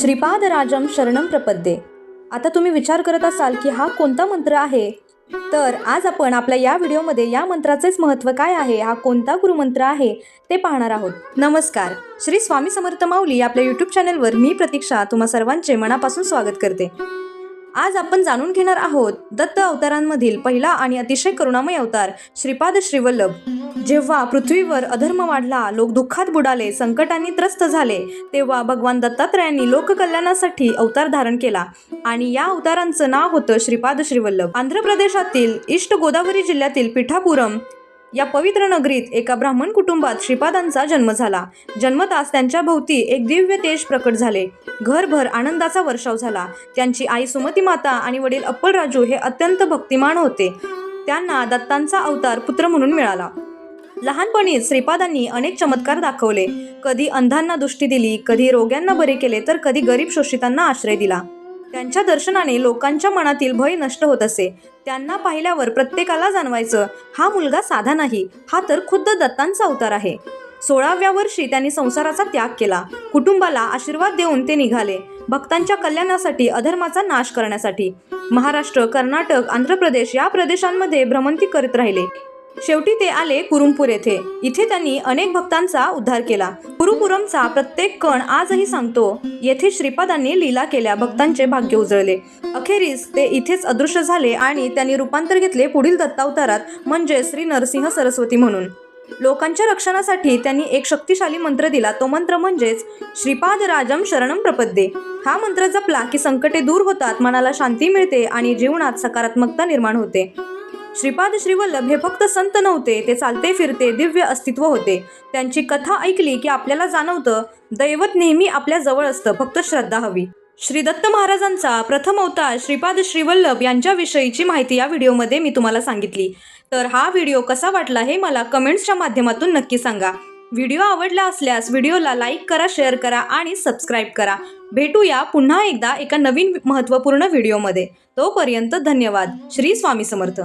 श्रीपाद राजम शरणम प्रपद्ये. आता तुम्ही विचार करत असाल की हा कोणता मंत्र आहे? तर आज आपण आपल्या या व्हिडिओमध्ये या मंत्राचेच महत्त्व काय आहे? हा कोणता गुरुमंत्र आहे? ते पाहणार आहोत. नमस्कार. श्री स्वामी समर्थ माऊली आपल्या यूट्यूब चॅनलवर मी प्रतीक्षा तुम्हा सर्वांचे मनापासून स्वागत करते. आज आपण जाणून घेणार आहोत दत्त अवतारांमधील पहिला आणि अतिशय करुणामय अवतार श्रीपाद श्रीवल्लभ. जेव्हा पृथ्वीवर अधर्म वाढला लोक दुःखात बुडाले संकटांनी त्रस्त झाले तेव्हा भगवान दत्तात्रयांनी लोककल्याणासाठी अवतार धारण केला. आणि या अवतारांचं नाव होतं श्रीपाद श्रीवल्लभ. आंध्र प्रदेशातील ईस्ट गोदावरी जिल्ह्यातील पिठापुरम या पवित्र नगरीत एका ब्राह्मण कुटुंबात श्रीपादांचा जन्म झाला. जन्मतास त्यांच्या भोवती एक दिव्य तेज प्रकट झाले. घरभर आनंदाचा वर्षाव झाला. त्यांची आई सुमती माता आणि वडील अप्पलराजू हे अत्यंत भक्तिमान होते. त्यांना दत्तांचा अवतार पुत्र म्हणून मिळाला. लहानपणी श्रीपादांनी अनेक चमत्कार दाखवले. कधी अंधांना दृष्टी दिली कधी रोग्यांना बरे केले तर कधी गरीब शोषितांना आश्रय दिला. त्यांच्या दर्शनाने लोकांच्या मनातील भय नष्ट होत असे. त्यांना पाहिल्यावर प्रत्येकाला जाणवायचं हा मुलगा साधा नाही हा तर खुद्द दत्तांचा अवतार आहे. सोळाव्या वर्षी त्यांनी संसाराचा त्याग केला. कुटुंबाला आशीर्वाद देऊन ते निघाले भक्तांच्या कल्याणासाठी अधर्माचा नाश करण्यासाठी. महाराष्ट्र कर्नाटक आंध्र प्रदेश या प्रदेशांमध्ये भ्रमंती करीत राहिले. शेवटी ते आले कुरुमपूर येथे. इथे त्यांनी अनेक भक्तांचा उद्धार केला. कुरुपुरमचा प्रत्येक कण आजही सांगतो येथे श्रीपादांनी लीला केल्या भक्तांचे भाग्य उजळले. अखेरीस ते इथेच अदृश्य झाले आणि त्यांनी रूपांतर घेतले पुढील दत्तावतारात म्हणजे श्री नरसिंह सरस्वती म्हणून. लोकांच्या रक्षणासाठी त्यांनी एक शक्तिशाली मंत्र दिला. तो मंत्र म्हणजेच श्रीपाद राजम शरणम प्रपद्ये. हा मंत्र जपला की संकटे दूर होतात मनाला शांती मिळते आणि जीवनात सकारात्मकता निर्माण होते. श्रीपाद श्रीवल्लभ हे फक्त संत नव्हते ते चालते फिरते दिव्य अस्तित्व होते. त्यांची कथा ऐकली की आपल्याला जाणवतं दैवत नेहमी आपल्या जवळ असतं फक्त श्रद्धा हवी. श्री दत्त महाराजांचा प्रथम अवतार श्रीपाद श्रीवल्लभ यांच्याविषयीची माहिती या व्हिडिओमध्ये मी तुम्हाला सांगितली. तर हा व्हिडिओ कसा वाटला हे मला कमेंट्सच्या माध्यमातून नक्की सांगा. व्हिडिओ आवडला असल्यास व्हिडिओला लाईक करा शेअर करा आणि सबस्क्राईब करा. भेटूया पुन्हा एकदा एका नवीन महत्त्वपूर्ण व्हिडिओमध्ये. तोपर्यंत धन्यवाद. श्री स्वामी समर्थ.